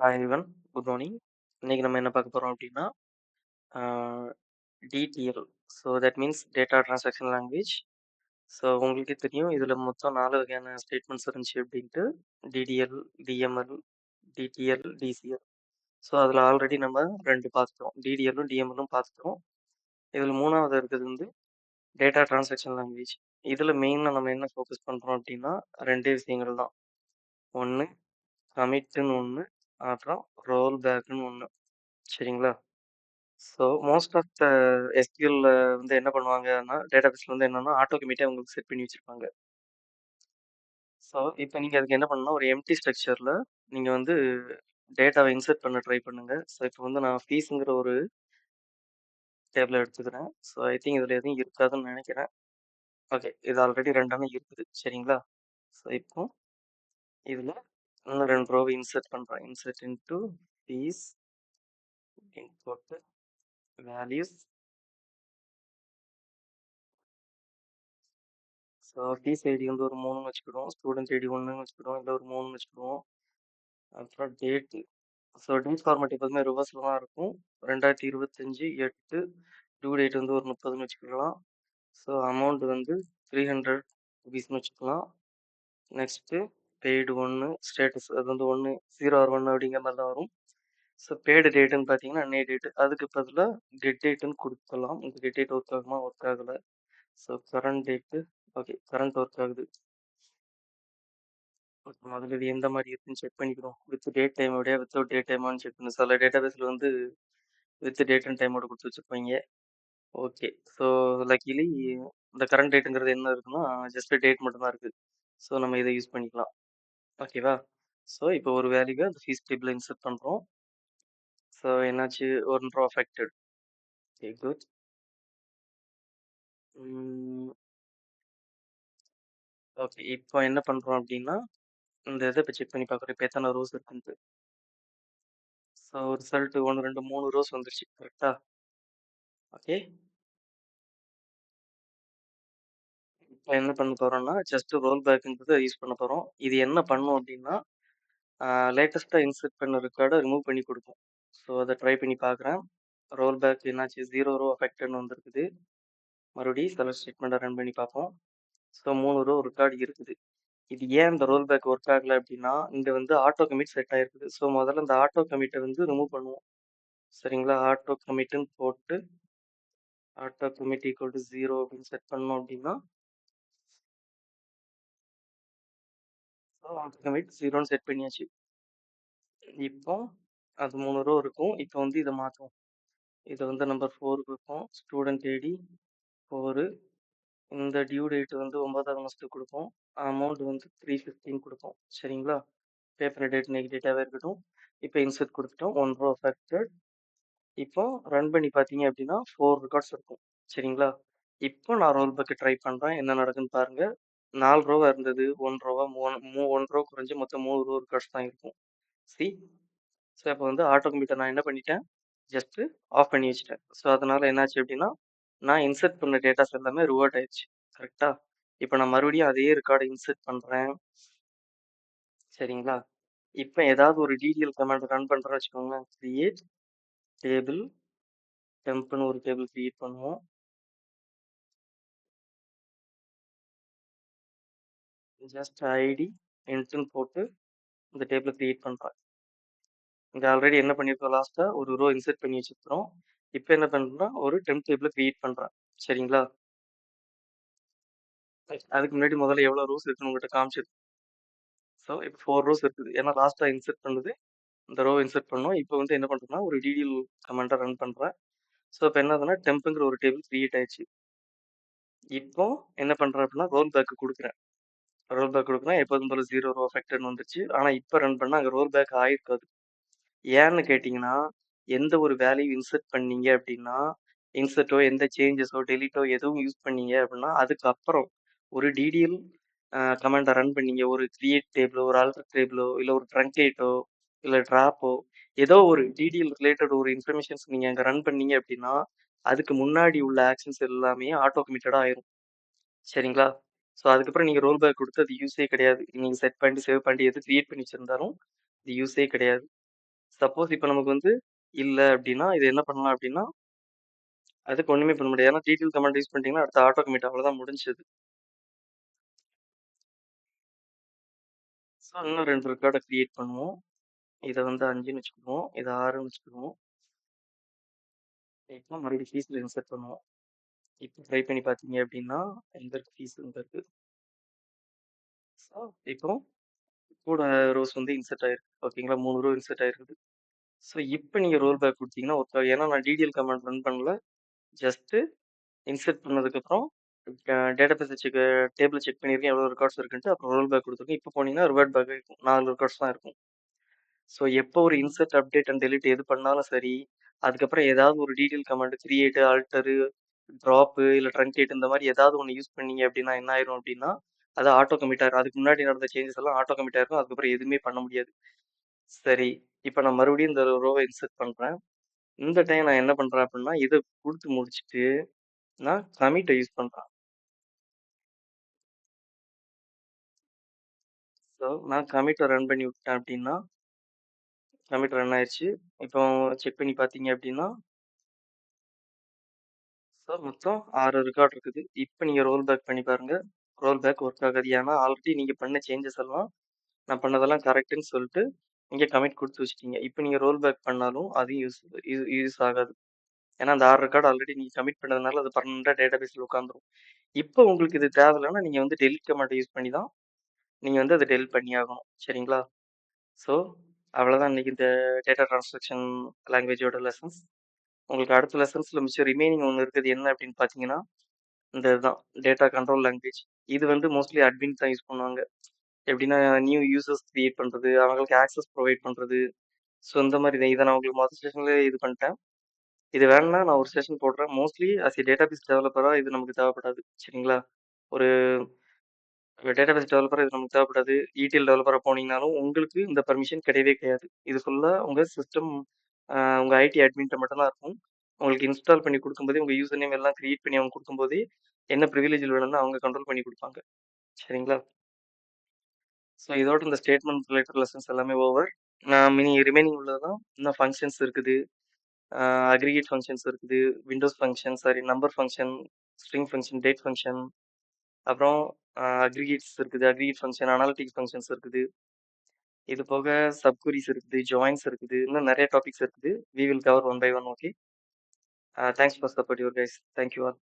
Hi everyone good morning இன்னைக்கு நம்ம என்ன பார்க்க போறோம் அப்படின்னா DTL so that means data transaction language so உங்களுக்கே தெரியும் இதில் மொத்தம் நாலு வகையான ஸ்டேட்மெண்ட்ஸ் இருந்துச்சு அப்படின்ட்டு DDL DML DTL DCL so அதில் ஆல்ரெடி நம்ம ரெண்டு பார்த்துட்டோம். டிடிஎல்லும் டிஎம்எல்லும் பார்த்துட்டோம். இதில் மூணாவது இருக்கிறது வந்து டேட்டா டிரான்சாக்ஷன் லாங்குவேஜ் இதில் மெயினாக நம்ம என்ன ஃபோக்கஸ் பண்ணுறோம் அப்படின்னா ரெண்டே விஷயங்கள் தான். ஒன்று கமிட்டுன்னு ஒன்று அப்புறம் ரோல் பேக்குன்னு ஒன்று சரிங்களா? ஸோ மோஸ்ட் ஆஃப் த எஸ்கியூஎல்ல வந்து என்ன பண்ணுவாங்கன்னா டேட்டாபேஸ்ல வந்து என்னன்னா ஆட்டோ உங்களுக்கு செட் பண்ணி வச்சிருப்பாங்க. ஸோ இப்போ நீங்கள் அதுக்கு என்ன பண்ணணும்னா ஒரு எம்டி ஸ்ட்ரக்சரில் நீங்கள் வந்து டேட்டாவை இன்சர்ட் பண்ண ட்ரை பண்ணுங்க. ஸோ இப்போ வந்து நான் ஃபீஸுங்கிற ஒரு டேபிள் எடுத்துக்கிறேன். ஸோ ஐ திங்க் இதில் எதுவும் இருக்காதுன்னு நினைக்கிறேன். ஓகே இது ஆல்ரெடி ரெண்டாமே இருக்குது. சரிங்களா? ஸோ இப்போ இதில் இன்னும் இன்சர்ட் பண்ணுறோம் insert into fees import values so fees ID வந்து ஒரு மூணுன்னு வச்சுக்கிடுவோம். ஸ்டூடெண்ட்ஸ் ஐடி ஒன்றுன்னு வச்சுக்கிடுவோம். இல்லை ஒரு மூணுன்னு வச்சுக்கிடுவோம். அப்புறம் டேட்டு ஸோ டேட் ஃபார்மேட் எப்போதுமே ரிவர்ஸில் தான் இருக்கும். ரெண்டாயிரத்தி இருபத்தஞ்சி எட்டு. டூ டேட் வந்து ஒரு முப்பதுன்னு வச்சுக்கலாம் ஸோ அமௌண்ட் வந்து த்ரீ ஹண்ட்ரட் ருபீஸ்னு வச்சுக்கலாம். நெக்ஸ்ட்டு பெய்டு ஒன்று ஸ்டேட்டஸ் அது வந்து ஒன்று ஜீரோ ஆர் ஒன்று அப்படிங்கிற மாதிரி தான் வரும். ஸோ பெய்டு டேட்டுன்னு பார்த்தீங்கன்னா அன்னைய டேட்டு அதுக்கு பதிலாக கெட் டேட்டுன்னு கொடுக்கலாம். இந்த கெட் டேட் ஒர்க் ஆகுமா? ஒர்க் ஆகலை. So current date okay current work ஆகுது. ஓகே முதல்ல இது எந்த மாதிரி இருக்குன்னு செக் பண்ணிக்கிறோம். வித் டேட் டைம் விட வித்தவுட் டேட் டைமான்னு செக் பண்ணு. சில டேட்டாபேஸில் வந்து வித் டேட் அண்ட் டைமோட கொடுத்து வச்சுருப்பாங்க. ஓகே ஸோ லக்கிலி இந்த கரண்ட் டேட்டுங்கிறது என்ன இருக்குன்னா ஜஸ்ட் டேட் மட்டும்தான் இருக்குது ஸோ நம்ம இதை யூஸ் பண்ணிக்கலாம். ஓகேவா? ஸோ இப்போ ஒரு வேலைக்கு அந்த ஃபீஸ் டேபிள் இன்சர்ட் பண்ணுறோம் ஸோ என்னாச்சு? One row affected okay good okay இப்போ என்ன பண்ணுறோம் அப்படின்னா இந்த இதை இப்போ செக் பண்ணி பார்க்குறோம். இப்போ எத்தனை ரோஸ் இருக்குன்ட்டு. ஸோ ரிசல்ட் ஒன்று ரெண்டு மூணு ரோஸ் வந்துருச்சு கரெக்டா ஓகே இப்போ என்ன பண்ண போகிறோம்னா ஜஸ்ட் ரோல் பேக்குன்றதை யூஸ் பண்ண போகிறோம் இது என்ன பண்ணும் அப்படின்னா லேட்டஸ்ட்டாக இன்சர்ட் பண்ண ரெக்கார்டை ரிமூவ் பண்ணி கொடுக்கும். ஸோ அதை ட்ரை பண்ணி பார்க்குறேன் ரோல் பேக் என்னாச்சு ஜீரோ ரோ அஃபெக்டட்னு வந்திருக்குது. மறுபடியும் சில ஸ்டேட்மெண்ட்டை ரன் பண்ணி பார்ப்போம். ஸோ மூணு ரோ ரெக்கார்டு இருக்குது. இது ஏன் இந்த ரோல் பேக் ஒர்க் ஆகலை அப்படின்னா இங்கே வந்து ஆட்டோ கமிட் செட் ஆகிருக்குது ஸோ முதல்ல இந்த ஆட்டோ கமிட்டை வந்து ரிமூவ் பண்ணுவோம். சரிங்களா? ஆட்டோ கமிட்டுன்னு போட்டு auto commit equal to zero அப்படின்னு செட் பண்ணோம் அப்படின்னா ஸோ வெயிட் ஜீரோன்னு செட் பண்ணியாச்சு. இப்போ அது மூணு ரோ இருக்கும். இப்போ வந்து இதை மாற்றுவோம் இதை வந்து நம்பர் ஃபோர் கொடுப்போம் ஸ்டூடெண்ட் ஐடி ஃபோரு இந்த டியூ டேட் வந்து ஒன்பதாவது மாதத்துக்கு கொடுப்போம். அமௌண்ட் வந்து த்ரீ ஃபிஃப்டின் கொடுப்போம். சரிங்களா? பேப்பர் டேட் நெக் டேட்டாகவே இருக்கட்டும். இப்போ இன்சர்ட் கொடுத்துட்டோம். ஒன் ரோ அஃபெக்டட் இப்போ ரன் பண்ணி பார்த்தீங்க அப்படின்னா ஃபோர் ரெக்கார்ட்ஸ் இருக்கும். சரிங்களா? இப்போ நான் ரோல் பேக்கு ட்ரை பண்ணுறேன் என்ன நடக்குன்னு பாருங்க. நாலு ரோவா இருந்தது ஒன் ரோவா மூணு மூ ஒன் ரோ குறைஞ்சி மொத்தம் மூணு ரூபா ரெக்கார்ட்ஸ் தான் இருக்கும் சி ஸோ இப்போ வந்து ஆட்டோ கம்ப்யூட்டர் நான் என்ன பண்ணிட்டேன்? ஜஸ்ட்டு ஆஃப் பண்ணி வச்சுட்டேன். ஸோ அதனால என்னாச்சு அப்படின்னா நான் இன்சர்ட் பண்ண டேட்டாஸ் எல்லாமே ரிவர்ட் ஆயிடுச்சு கரெக்டாக இப்போ நான் மறுபடியும் அதே ரெக்கார்டை இன்சர்ட் பண்ணுறேன் சரிங்களா? இப்போ ஏதாவது ஒரு டிடிஎல் கமாண்ட் ரன் பண்ணுறேன்னு வச்சுக்கோங்க கிரியேட் டேபிள் டெம்ப்னு ஒரு டேபிள் கிரியேட் பண்ணுவோம். ஜஸ்ட் ஐடி இன்ட்டுன்னு போட்டு இந்த டேபிளை கிரியேட் பண்ணுறேன் இங்கே ஆல்ரெடி என்ன பண்ணியிருக்கோம் லாஸ்ட்டாக ஒரு ரோ இன்சர்ட் பண்ணி வச்சுருக்கிறோம். இப்போ என்ன பண்ணுறேன்னா ஒரு டெம்ப் டேபிளை கிரியேட் பண்ணுறேன் சரிங்களா? அதுக்கு முன்னாடி முதல்ல எவ்வளோ ரோஸ் இருக்குன்னு உங்கள்கிட்ட காமிச்சிது ஸோ இப்போ ஃபோர் ரோஸ் இருக்குது. ஏன்னா லாஸ்ட்டாக இன்சர்ட் பண்ணுது இந்த ரோ இன்சர்ட் பண்ணோம். இப்போ வந்து என்ன பண்ணுறேன்னா ஒரு டிடிஎல் கமெண்ட்டை ரன் பண்ணுறேன் ஸோ இப்போ என்ன ஆகுதுன்னா டெம்ப்புங்கிற ஒரு டேபிள் கிரியேட் ஆயிடுச்சு. இப்போ என்ன பண்ணுறேன் அப்படின்னா ரோல் பேக்கு கொடுக்குறேன். ரோல் பேக் கொடுக்குறோம் எப்போதும் போல ஜீரோ ரோ அஃபெக்டட்னு வந்துருச்சு. ஆனால் இப்போ ரன் பண்ணால் அங்கே ரோல் பேக் ஆயிருக்காது. ஏன்னு கேட்டிங்கன்னா எந்த ஒரு வேல்யூ இன்சர்ட் பண்ணீங்க அப்படின்னா இன்சர்ட்டோ எந்த சேஞ்சஸோ டெலிட்டோ எதுவும் யூஸ் பண்ணீங்க அப்படின்னா அதுக்கப்புறம் ஒரு டிடிஎல் கமெண்டை ரன் பண்ணீங்க. ஒரு கிரியேட் டேபிளோ ஒரு ஆல்டர் டேபிளோ இல்லை ஒரு ட்ரங்கேட்டோ இல்லை ட்ராப்போ ஏதோ ஒரு டிடிஎல் ரிலேட்டட் ஒரு இன்ஃபர்மேஷன்ஸ் நீங்கள் அங்கே ரன் பண்ணீங்க அப்படின்னா அதுக்கு முன்னாடி உள்ள ஆக்ஷன்ஸ் எல்லாமே ஆட்டோ கமிட்டடாக ஆயிரும். சரிங்களா? ஸோ அதுக்கப்புறம் நீங்கள் ரோல் பேக் கொடுத்து அது யூஸே கிடையாது நீங்கள் செட் பண்ணி சேவ் பண்ணி எது கிரியேட் பண்ணி வச்சிருந்தாலும் இது யூஸே கிடையாது சப்போஸ் இப்ப நமக்கு வந்து இல்ல அப்டின்னா, இது என்ன பண்ணலாம் அப்டின்னா அதுக்கு ஒண்ணுமே பண்ண முடியாது. ஏன்னா டீடெயில் கமாண்ட் யூஸ் பண்ணிட்டீங்கன்னா, அடுத்து ஆட்டோ கமிட் அவ்வளோதான் முடிஞ்சது ஸோ இன்னும் 2 ரெக்கார்ட கிரியேட் பண்ணுவோம். இத வந்து 5ன்னு வச்சுக்குவோம். இத 6ன்னு வச்சுக்குவோம். இப்போ மறுபடியும் ஃபீஸ் இன்சர்ட் பண்ணுவோம். இப்போ ட்ரை பண்ணி பார்த்தீங்க அப்படின்னா எந்த இருக்கு ஃபீஸ் இங்க ஸோ இப்போ கூட ரோஸ் வந்து இன்சர்ட் ஆயிருக்கு. ஓகேங்களா? 3 ரோ இன்சர்ட் ஆயிருக்குது. ஸோ இப்ப நீங்க ரோல் பேக் குடுத்தீங்கன்னா ஒர்க் ஆகும். ஏன்னா நான் டிடிஎல் கமாண்ட் ரன் பண்ணல. ஜஸ்ட்டு இன்சர்ட் பண்ணதுக்கப்புறம் டேட்டா டேட்டாபேஸ செக் டேபிள செக் பண்ணியிருக்கேன். எவ்வளோ ரெக்கார்ட்ஸ் இருக்குன்ட்டு அப்புறம் ரோல் பேக் குடுத்துருக்கேன். இப்போ போனீங்கன்னா ரிவர்ட் பேக் இருக்கும். 4 ரெக்கார்ட்ஸ் தான் இருக்கும். ஸோ எப்போ ஒரு இன்சர்ட், அப்டேட் அண்ட் டெலீட் எது பண்ணாலும் சரி, அதுக்கப்புறம் ஏதாவது ஒரு detail command create, alter, drop இல்லை ட்ரங்கேட் இந்த மாதிரி ஏதாவது ஒன்று யூஸ் பண்ணீங்க அப்படின்னா என்ன ஆயிரும் அப்படின்னா அது ஆட்டோ கமிட் ஆயிரும். அதுக்கு முன்னாடி நடந்த சேஞ்சஸ் எல்லாம் ஆட்டோ கமிட் இருக்கும் அதுக்கப்புறம் எதுவுமே பண்ண முடியாது. சரி, இப்போ நான் மறுபடியும் இந்த ரோவை இன்சர்ட் பண்ணுறேன் இந்த டைம் நான் என்ன பண்ணுறேன் அப்படின்னா இதை கொடுத்து முடிச்சுட்டு, நான் கமிட்டை யூஸ் பண்ணுறேன் ஸோ நான் கமிட்டை ரன் பண்ணி விட்டேன் அப்படின்னா கமிட் ரன் ஆயிடுச்சு இப்போ செக் பண்ணி பார்த்தீங்க அப்படின்னா ஸோ மொத்தம் ஆறு ரெக்கார்ட் இருக்குது. இப்போ நீங்கள் ரோல் பேக் பண்ணி பாருங்க. ரோல் பேக் ஒர்க் ஆகாது. ஏன்னா ஆல்ரெடி நீங்கள் பண்ண சேஞ்சஸ் எல்லாம் நான் பண்ணதெல்லாம் கரெக்டுன்னு சொல்லிட்டு நீங்கள் கமிட் கொடுத்து வச்சுட்டீங்க. இப்போ நீங்கள் ரோல் பேக் பண்ணாலும் அது யூஸ் யூ யூஸ் ஆகாது. ஏன்னா அந்த ஆறு ரெக்கார்டு ஆல்ரெடி நீங்கள் கமிட் பண்ணதுனால அது பண்ண டேட்டா பேஸில் உட்காந்துரும். இப்போ உங்களுக்கு இது தேவையில்லைன்னா நீங்கள் வந்து டெலிட் கமெண்ட் யூஸ் பண்ணி தான் நீங்கள் வந்து அதை டெலிட் பண்ணி பண்ணியாகணும். சரிங்களா? ஸோ அவ்வளோதான் இன்னைக்கு இந்த டேட்டா டிரான்ஸ்ஃபார்மேஷன் லாங்குவேஜோட லெசன்ஸ். உங்களுக்கு அடுத்த லெசன்ஸ்ல மிச்சம் ரிமைனிங் ஒண்ணு இருக்குது. என்ன அப்படின்னு பார்த்தீங்கன்னா, இந்த இதுதான் டேட்டா கண்ட்ரோல் லாங்குவேஜ். இது வந்து மோஸ்ட்லி அட்மின் தான் யூஸ் பண்ணுவாங்க. எப்படின்னா நியூ யூசர்ஸ் கிரியேட் பண்றது, அவங்களுக்கு ஆக்சஸ் ப்ரொவைட் பண்றது. ஸோ இந்த மாரி தான். இத நான் உங்களுக்கு மொத செஷன்லயே இது பண்ணிட்டேன். இது வேணும்னா நான் ஒரு செஷன் போடுறேன். மோஸ்ட்லி ஆஸ் எ டேட்டாபேஸ் டெவலப்பரா இது நமக்கு தேவைப்படாது. சரிங்களா? ஒரு டேட்டாபேஸ் டெவலப்பரா இது நமக்கு தேவைப்படாது. ETL டெவலப்பரா போனீங்கனாலும் உங்களுக்கு இந்த பெர்மிஷன் கிடையவே கிடையாது. இது ஃபுல்லா உங்க சிஸ்டம் உங்கள் ஐடி அட்மின்ட்ட மட்டும்தான் இருக்கும். உங்களுக்கு இன்ஸ்டால் பண்ணி குடுக்கும்போதே உங்கள் யூசர் நேம் எல்லாம் க்ரியேட் பண்ணி அவங்க குடுக்கும்போதே, என்ன ப்ரிவிலேஜில் வேணும்னு அவங்க கண்ட்ரோல் பண்ணி கொடுப்பாங்க சரிங்களா? ஸோ இதோட இந்த ஸ்டேட்மெண்ட் ரிலேட்டட் லெசன்ஸ் எல்லாமே ஓவர். நான் மினி ரிமைனிங் உள்ளது தான். இன்னும் ஃபங்க்ஷன்ஸ் இருக்குது. அக்ரிகேட் ஃபங்க்ஷன்ஸ் இருக்குது. Windows function sorry number function string function date function அப்புறம் அக்ரிகேட்ஸ் இருக்குது. அக்ரிகேட் ஃபங்க்ஷன் அனாலிட்டிக் ஃபங்க்ஷன்ஸ் இருக்குது. இது போக சப் குரீஸ் இருக்குது. ஜாயின்ஸ் இருக்குது. இன்னும் நிறைய டாபிக்ஸ் இருக்குது. We will cover one by one okay. Thanks for support your guys. Thank you all.